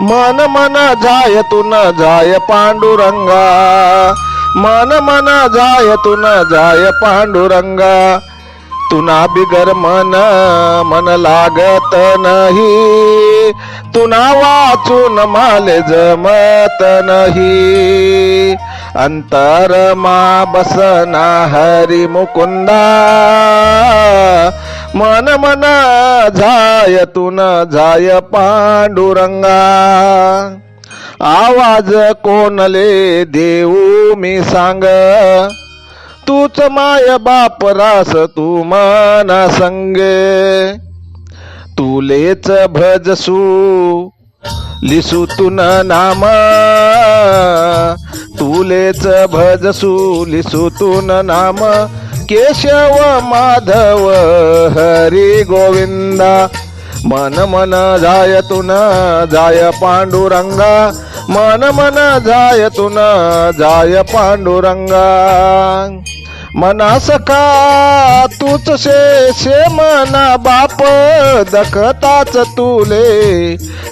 मन मन जाय तू न जाय पांडुरंगा. मन मन जाय तू न जाय पांडुरंगा. तुना बिगर मन मन लागत नाही. तुना वाचून माले जमत नाही. अंतर मा बसना हरी मुकुंदा. मन मना जाय तुन जाय पांडुरंगा. आवाज कोणले देऊ मी सांग. तूच माय बाप रास तू मना संगे. तुलेच भजसू लिसू तुन नाम. तुलेच भजसू लिसू तुन नाम. केशव माधव हरी गोविंदा मन मन जाय तुन जाय पांडुरंगा मन मन जाय तुन जाय पांडुरंगा. मना सखा तूच शे शे मना बाप दखताच तुले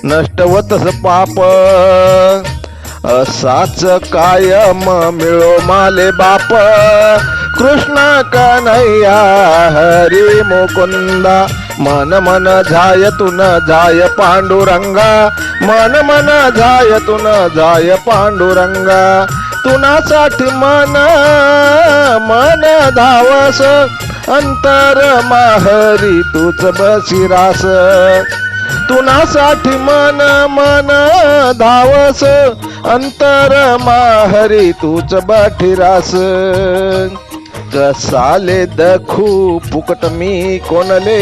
नष्टवतस पाप. असाच कायम मिळो माले बाप. कृष्ण कन्हैया हरी मुकुंदा मन मन जाय तुन जाय पांडुरंगा मन मन जाय तुन जाय पांडुरंगा तुनासाठी मन मन धावस अंतर माहरी तूच बसिरास तुनासाठी मन मन धावस अंतर माहरी तूच बठिरास. कसाले दखू फुकट मी कोणले?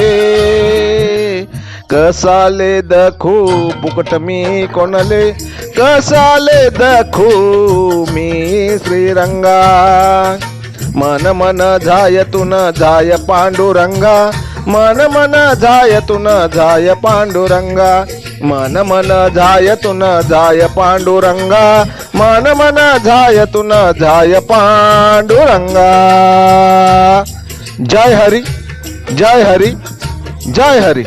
कसाले दखू फुकट मी कोणले? कसाले दखू मी श्रीरंगा. मन मन जाय तुन जाय पांडुरंगा. मन मन जाय तुन जाय पांडुरंगा. मन मन जाय तुन जाय पांडुरंगा मन मन जाय तुन जाय पांडुरंगा. जय हरी जय हरी जय हरी.